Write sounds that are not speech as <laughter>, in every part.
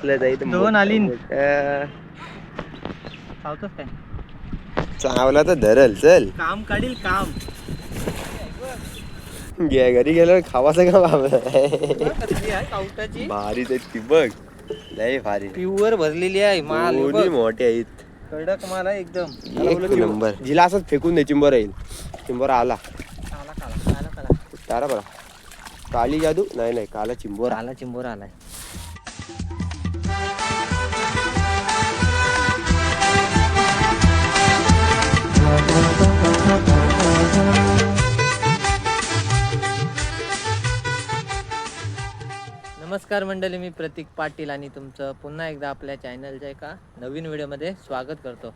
कसलं जाईल दोन. मोठं. चावतोच काय? चावला तर धरल चल. काम काढील काम. घे घरी गेल्यावर खावाचं का बाबा कसली आहे कावटाची भारी ते ती बघ. लय भारी प्युअर भरलेली आहे माल हे दोन्ही बघ. मोठे आहेत. कडक माल आहे एकदम. एक नंबर. जिला असंच फेकून दे चिंबर येईल. चिंबर आला. काला काला काला काला. तारा बरा. काली जादू? नाही नाही काला चिंबोर आला चिंबोर आलाय. नमस्कार मंडळी मी प्रतीक पाटील आणि तुमचं पुन्हा एकदा आपल्या चॅनलच्या एका नवीन व्हिडिओमध्ये स्वागत करतो.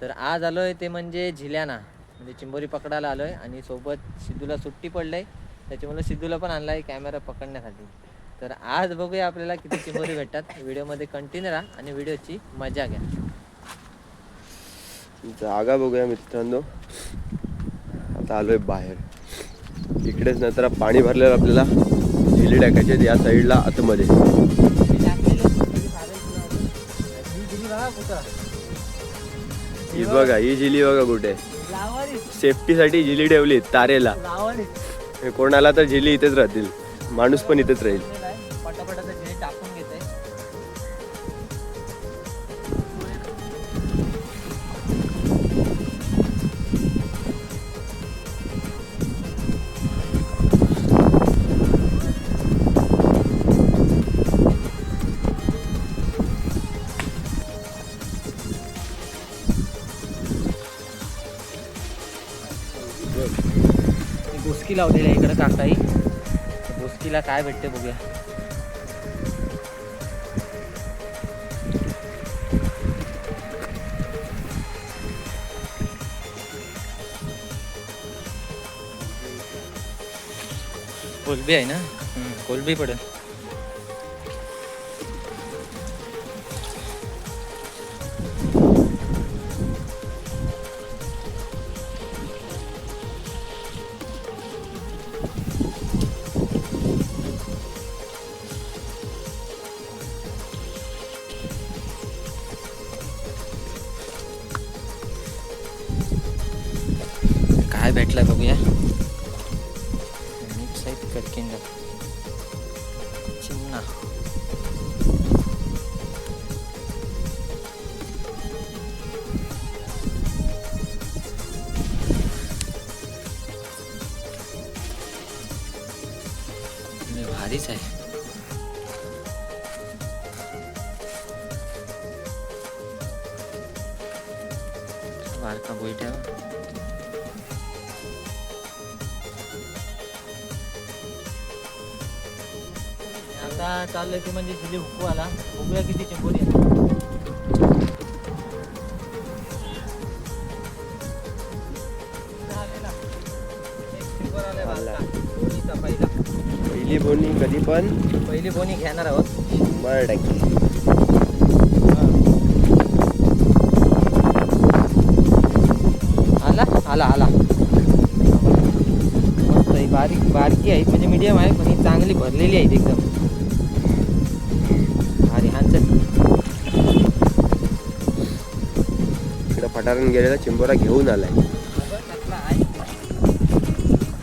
तर आज आलो आहे ते म्हणजे झिल्याना म्हणजे चिंबोरी पकडायला आलो आहे आणि सोबत सिद्धूला सुट्टी पडलं आहे त्याच्यामुळे सिद्धूला पण आणला आहे कॅमेरा पकडण्यासाठी. तर आज बघूया आपल्याला किती चिंबोरी भेटतात. व्हिडिओमध्ये कंटिन्यू राहा आणि व्हिडिओची मजा घ्या. जागा बघूया मित्रांनो. आता आलोय बाहेर. इकडेच नंतर पाणी भरलेलं आपल्याला. झिली टाकायचे या साईडला आतमध्ये. ही बघा ही झिली बघा कुठे. सेफ्टीसाठी झिली ठेवली तारेला. हे कोण आला तर झिली इथेच राहतील. माणूस पण इथेच राहील. लावलेली आहे इकडं काकाई. बोसकीला काय भेटते बघूया. कोलबी आहे ना? कोलबी पडेल. भेटलं बघूया. मिक्स आहेत कडकिंड चिमणा लय भारीच आहे. बारका बोईट आता चाललंय की म्हणजे दिली हुकू आला बघूया किती चिंबोरी पहिला पहिली बोनी कधी पण. पहिली बोनी घेणार आहोत. शंभर टक्के. आला? आला आला. मस्त आहे. बारीक बारकी आहे. म्हणजे मीडियम आहे पण ही चांगली भरलेली आहे एकदम. इकडे फटारण गेलेला चिंबोरा घेऊन आलाय.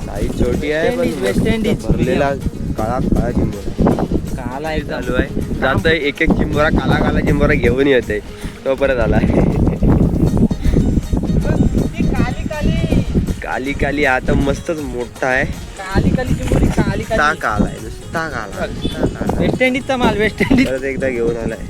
साईज छोटी आहे पण वेस्ट इंडिज, भरलेला काळा काळा चिंबोरा. काला एकदम. चालू आहे. जातोय एक एक चिंबोरा काला काला चिंबोरा घेऊन येते तो परत आला. काली काली. आता मस्तच मोठा आहे. काली काली चिंबोरी काली काला आहे. काला नुसता काला. वेस्ट इंडिजचा माल वेस्ट इंडिज परत एकदा घेऊन आलाय.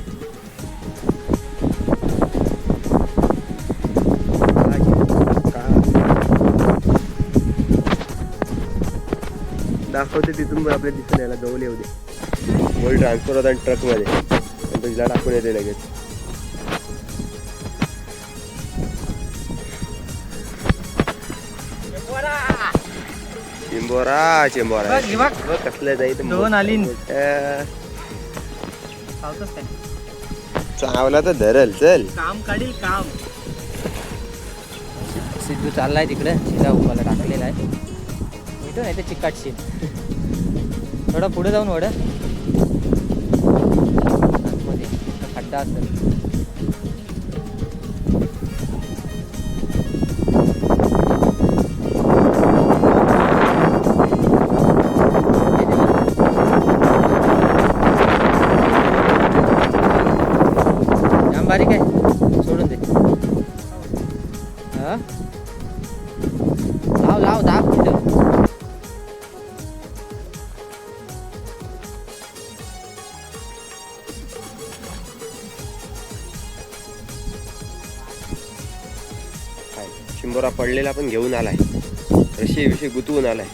दाखवते तिथून पण आपल्या दिसून यायला. येऊ दे. बोल ट्रान्सफर होता ट्रकमध्ये नंतर हिला टाकून येते लगेच. चिंबोरा चिंबोरा. बघ, हे बघ. बघ कसलं जाईल दोन आलीन. चावतोच काय? चावला तर धरल चल. काम काढील काम. सिद्धू चाललाय तिकडे. शिला उपाला टाकलेला आहे. भेटू नाही ते चिकाटशील थोडं पुढे जाऊन वड आतमध्ये मोठा असेल. बारीक आहे. सोडून दे. हा? लाव लाव दाब तिथं काय? चिंबोरा पडलेला पण घेऊन आलाय. रशी विषय गुतवून आलाय.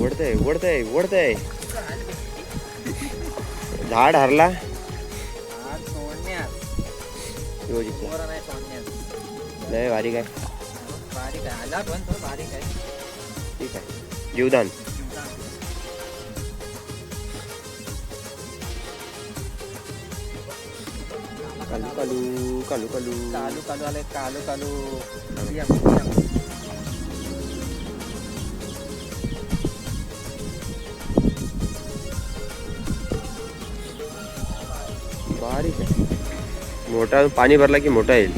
ओढतय ओढतय ओढतय. <laughs> झाड हरला. ह्यो जिंकला. नाही लय भारी काय बारीक आहे आला पण तो बारीक आहे ठीक आहे जीवदान कालू कालू कालू कालू कालू कालू आले कालू कालू मोठा पाणी भरला की मोठा येईल.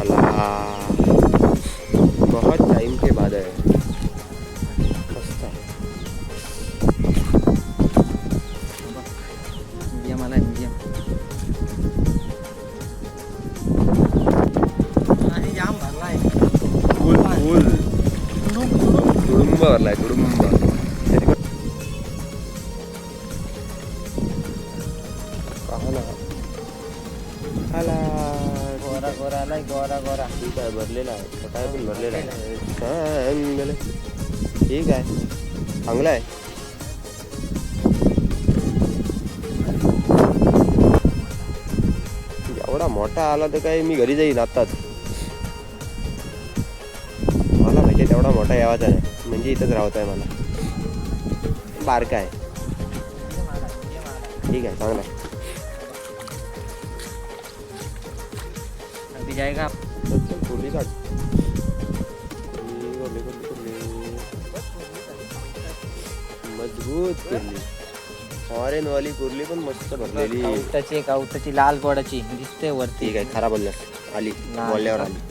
अला. बहुत टाइम के बाद आहे. मस्त ठीक आहे. चांगला आहे. एवढा मोठा आला तर काय मी घरी जाईन आत्ताच. मला माहिती आहे तेवढा मोठा यावाचा नाही म्हणजे इथंच राहत आहे मला. बारका आहे. ठीक आहे चांगला आहे. अभी जाएगा कुर्ली कुर्ली, कुर्ली. मजबूत कुर्ली फॉरेन वाली कुर्ली पण मस्त भरलेली. गवताची गवताची लाल गोडाची दिसते वरती. ठीक आहे खराब बोलला आली. नाही. बोलल्यावर आली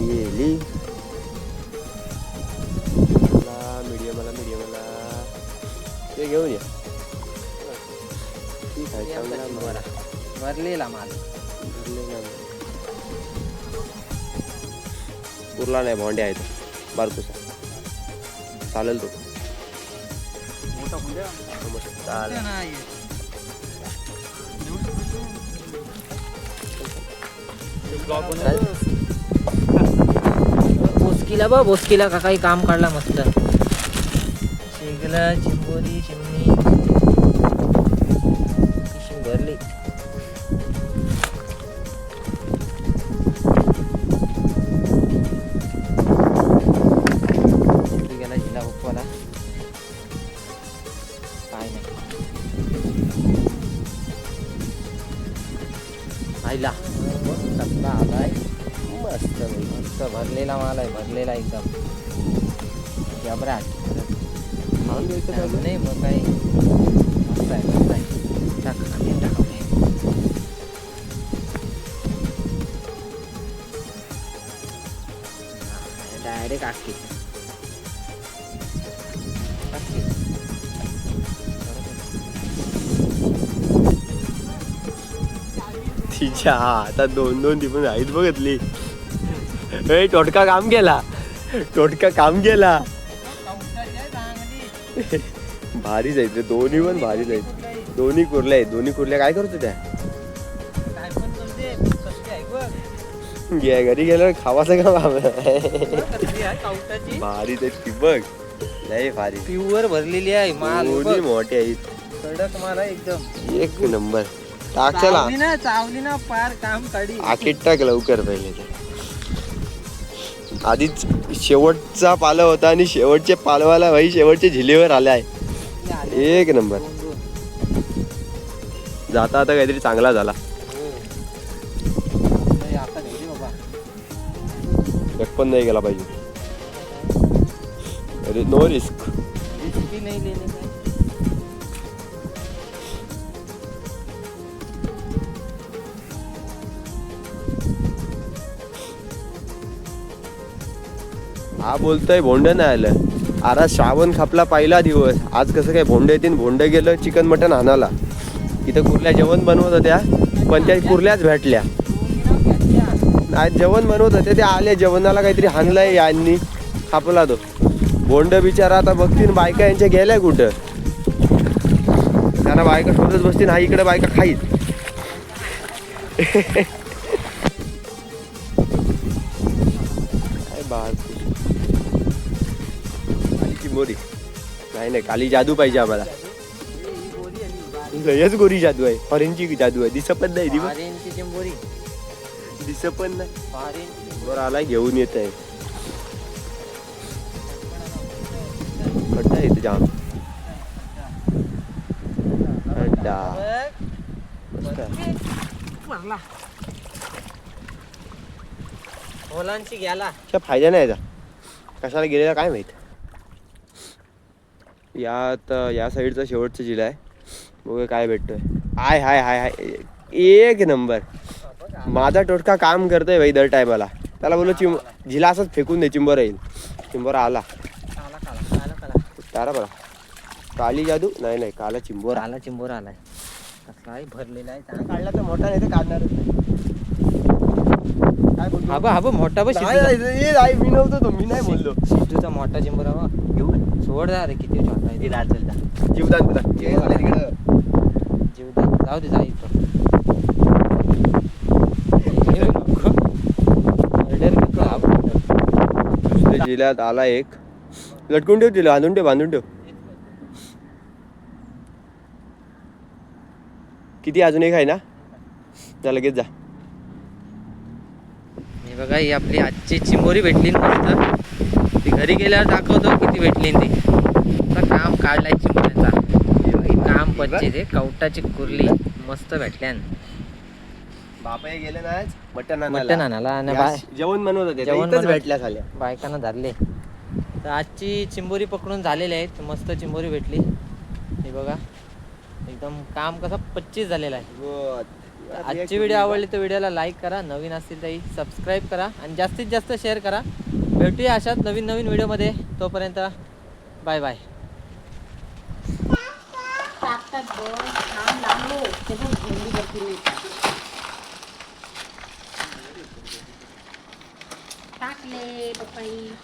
गेली. मीडियमला मीडियमला ते घेऊन ये. भरलेला माल. उरला नाही भोंडे आहेत. बारकुसा चालेल तो. चालेल बोसकीला बघ बोसकीला का काही काम काढला मस्त. शेगला चिंबोरी चिमणी डायरेक्ट आखी तिच्या आता दोन दोन ती पण आहेत बघितली ए टोटका काम केला टोटका काम केला भारीच आहेत रे दोन्ही पण भारीच आहेत दोन्ही कुर्ल्या आहेत दोन्ही कुर्ल्या काय करतो त्या घे घरी गेल्यावर खावाचं का आहे? भारीच आहेत ती बघ. लय भारी. प्युअर भरलेली आहे माल दोन्ही. मोठे आहेत. कडक माल आहे एकदम. एक नंबर. टाक चला चावली ना चावली ना पार काम काढी. आखीट टाक लवकर पहिले ते. आधीच शेवटचा पाला होता आणि शेवटच्या पालवाला भाई शेवटच्या झिलीवर आलाय एक नंबर. जाता आता काहीतरी चांगला झाला. पण नाही गेला पाहिजे. अरे नो रिस्क हा बोलतोय भोंड नाही आलं अरे श्रावण खापला पहिला दिवस. आज कसं काय भोंड येतील? भोंड गेलं चिकन मटन आणाला इथं कुर्ल्या जेवण बनवत होत्या पण त्या कुर्ल्याच भेटल्या. आज जेवण बनवत होते ते आले जेवणाला काहीतरी हाणलंय यांनी. खापला तो. बोंड बिचारा आता बघतील बायका यांच्या गेल्या कुठं. त्यांना बायका शोधत बसतील हा इकडे बायका खाईत काय मोरी. नाही नाही काली जादू पाहिजे आम्हाला. लयच गोरी जादू आहे. फॉरेनची जादू आहे. दिसत पण नाही दिसत पण नाही. बरं आला घेऊन येत आहे खड्डा येते जाम. खड्डा. ओलांची गेला त्या फायदा नाही याचा. कशाला गेलेला काय माहीत? यात या साईडचा शेवटचा जिल्हा आहे. बघूया काय भेटतोय. हाय हाय हाय हाय. एक नंबर. माझा टोटका काम करतोय भाई दर टायमाला त्याला बोललो चिम झिला असंच फेकून दे चिंबर येईल. चिंबर आला. काला काला काला काला तारा बरा. काली जादू? नाही नाही काला चिंबोर. काला चिंबोर आलाय. कसलाही भरलेला आहे. चांगला. काढला तर मोठा नाही तर काढणार काय बोलतो? हा बा हा बा मोठा बा नाही, सिद्धूचा- नाही, नाही, मी नव्हतो तो मी नाही बोललो. सिद्धूचा मोठा चिंबोर हा बा. घेऊ का? सोड जा रे किती छोटा आहे ते. जीवदान हे झालं तिकडं. जीवदान जाऊ दे जा इथं हे नको. Order घेतो हा बा. दुसऱ्या जिल्ह्यात आला एक. लटकून ठेव तिला बांधून ठेव बांधून ठेव. किती अजून एक आहे ना? जा लगेच जा. हे बघा ही आपली आजची चिंबोरी भेटली मस्त ती घरी गेल्यावर दाखवतो किती भेटली ती. काम काढलाय चिंबोऱ्यांचा. काम पच्ची ते कवटाची कुर्ली मस्त भेटल्यान. बापा गेले मटन मटण आणायला आणि या बाय जेवण बनवत होते जेवण जेवण बनवत- भेटल्या झाल्या बायकांना धरले तर आजची चिंबोरी पकडून झालेली आहेत मस्त चिंबोरी भेटली हे बघा एकदम काम कसं पच्चीस झालेलं आहे आजची व्हिडिओ आवडली तर व्हिडिओला लाईक करा नवीन असतील तरी सबस्क्राईब करा आणि जास्तीत जास्त शेअर करा भेटूया अशाच नवीन नवीन व्हिडिओमध्ये तोपर्यंत बाय बाय ते भरपूर એટલે પપ્પાએ